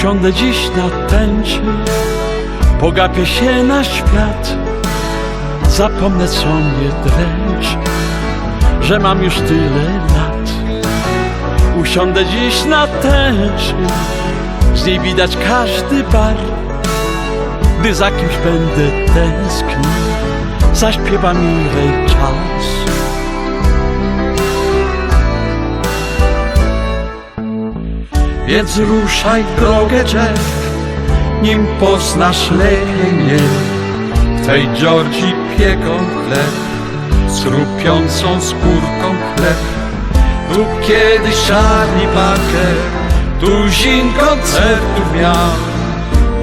Usiądę dziś na tęczy, pogapię się na świat, zapomnę co mnie że mam już tyle lat. Usiądę dziś na tęczy, z niej widać każdy bar, gdy za kimś będę tęsknił, zaśpiewa miłej czas. Więc ruszaj drogę, Jack, nim poznasz lepiej mnie. W tej Georgii pieką chleb, z skórką chleb. Tu kiedyś Charlie Parker, tuzin koncertów miał.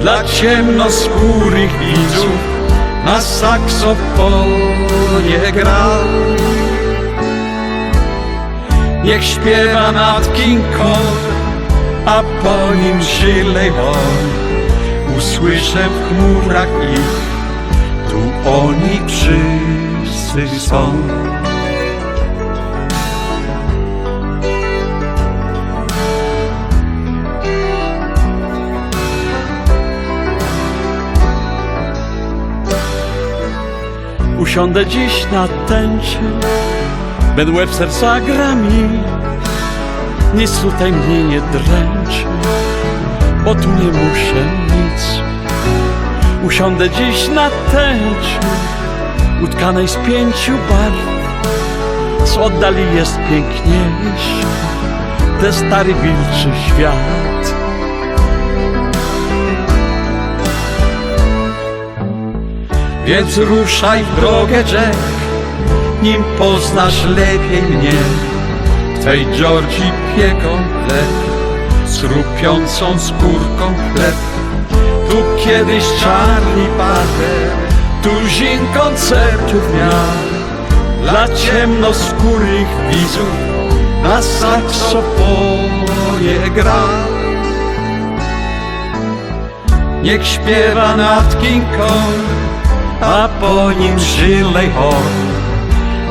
Dla ciemnoskórych widzów na saksofonie grał. Niech śpiewa nad King Kong, a po nim Shirley Horn. Usłyszę w chmurach ich, tu oni wszyscy są. Usiądę dziś na tęczy, Ben Webster zagra mi, nic tutaj mnie nie dręczy, bo tu nie muszę nic. Usiądę dziś na tęczy, utkanej z pięciu barw, z oddali jest piękniejszy, ten stary wilczy świat. Więc ruszaj w drogę, Jack, nim poznasz lepiej mnie. W tej Georgii pieką chleb, z chrupiącą skórką chleb. Tu kiedyś Charlie Parker, tuzin koncertów miał. Dla ciemnoskórych widzów na saksofonie grał. Niech śpiewa nad King Kong, a po nim Shirley Horn.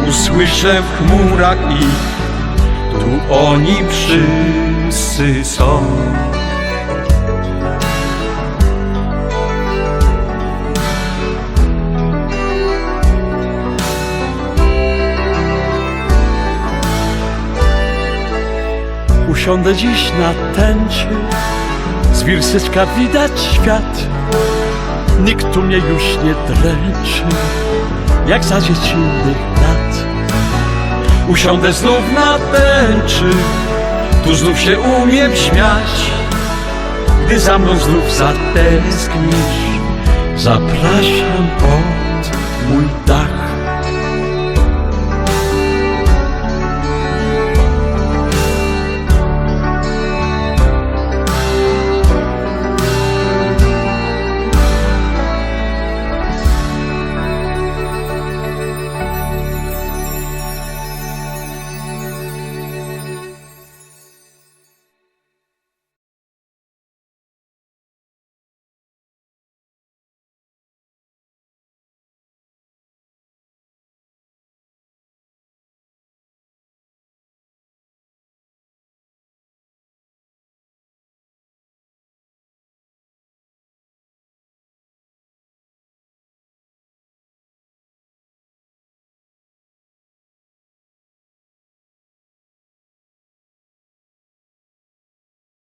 Usłyszę w chmurach ich, tu oni wszyscy są. Usiądę dziś na tęczy, z wirsyczka widać świat. Nikt tu mnie już nie dręczy, jak za dziecinnych lat. Usiądę znów na tęczy, tu znów się umiem śmiać. Gdy za mną znów zatęsknisz, zapraszam pod mój dach.